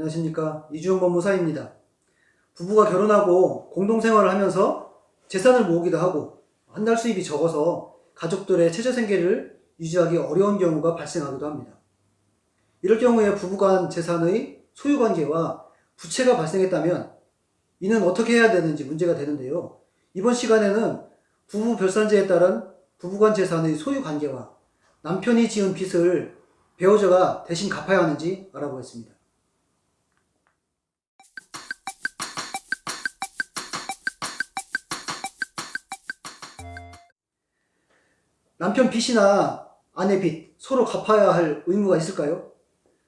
안녕하십니까. 이주영 법무사입니다. 부부가 결혼하고 공동생활을 하면서 재산을 모으기도 하고 한 달 수입이 적어서 가족들의 최저 생계를 유지하기 어려운 경우가 발생하기도 합니다. 이럴 경우에 부부 간 재산의 소유 관계와 부채가 발생했다면 이는 어떻게 해야 되는지 문제가 되는데요. 이번 시간에는 부부 별산제에 따른 부부 간 재산의 소유 관계와 남편이 지은 빚을 배우자가 대신 갚아야 하는지 알아보겠습니다. 남편 빚이나 아내 빚 서로 갚아야 할 의무가 있을까요?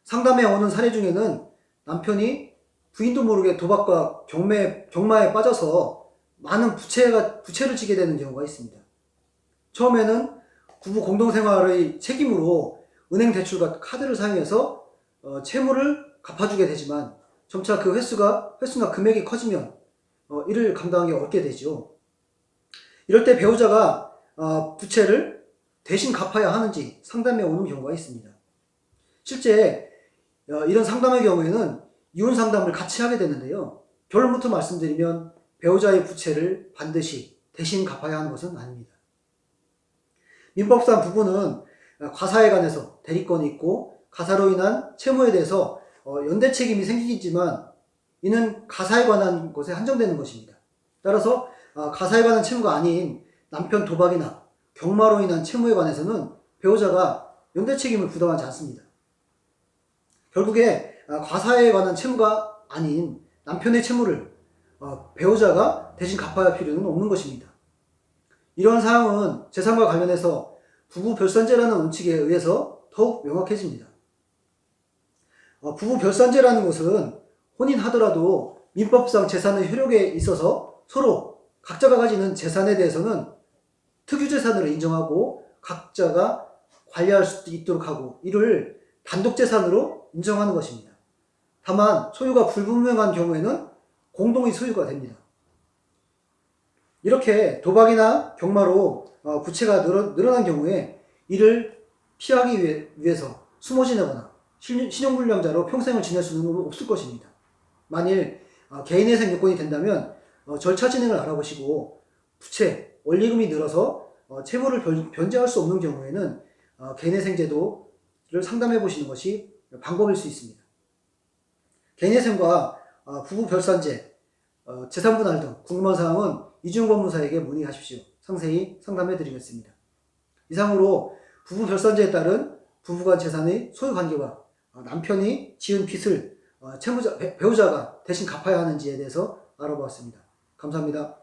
상담해 오는 사례 중에는 남편이 부인도 모르게 도박과 경매, 경마에 빠져서 많은 부채가, 부채를 지게 되는 경우가 있습니다. 처음에는 부부 공동생활의 책임으로 은행 대출과 카드를 사용해서 어, 채무를 갚아주게 되지만 점차 그 횟수가, 횟수나 금액이 커지면 어, 이를 감당하기 어렵게 되죠. 이럴 때 배우자가 어, 부채를 대신 갚아야 하는지 상담해 오는 경우가 있습니다. 실제 어, 이런 상담의 경우에는 이혼 상담을 같이 하게 되는데요. 결론부터 말씀드리면 배우자의 부채를 반드시 대신 갚아야 하는 것은 아닙니다. 민법상 부부는 과사에 관해서 대리권이 있고 가사로 인한 채무에 대해서 어, 연대 책임이 생기지만 이는 가사에 관한 것에 한정되는 것입니다. 따라서 어, 가사에 관한 채무가 아닌 남편 도박이나 경마로 인한 채무에 관해서는 배우자가 연대 책임을 부담하지 않습니다. 결국에 어, 과사에 관한 채무가 아닌 남편의 채무를 어, 배우자가 대신 갚아야 할 필요는 없는 것입니다. 이러한 사항은 재산과 관련해서 부부 별산제라는 원칙에 의해서 더욱 명확해집니다. 어, 부부 별산제라는 것은 혼인하더라도 민법상 재산의 효력에 있어서 서로 각자가 가지는 재산에 대해서는 특유재산으로 인정하고 각자가 관리할 수 있도록 하고 이를 단독재산으로 인정하는 것입니다. 다만 소유가 불분명한 경우에는 공동의 소유가 됩니다. 이렇게 도박이나 경마로 어, 부채가 늘어, 늘어난 경우에 이를 피하기 위해, 위해서 숨어 지내거나 신- 신용불량자로 평생을 지낼 수는 없을 것입니다. 만일 어, 개인회생 요건이 된다면 어, 절차 진행을 알아보시고 부채, 원리금이 늘어서 어, 채무를 변, 변제할 수 없는 경우에는 어, 개인회생 제도를 상담해 보시는 것이 방법일 수 있습니다. 개인회생과 어, 부부 별산제, 어, 재산분할 등 궁금한 사항은 이중 법무사에게 문의하십시오. 상세히 상담해 드리겠습니다. 이상으로 부부 별산제에 따른 부부간 재산의 소유 관계와 어, 남편이 지은 빚을 어, 채무자, 배- 배우자가 대신 갚아야 하는지에 대해서 알아보았습니다. 감사합니다.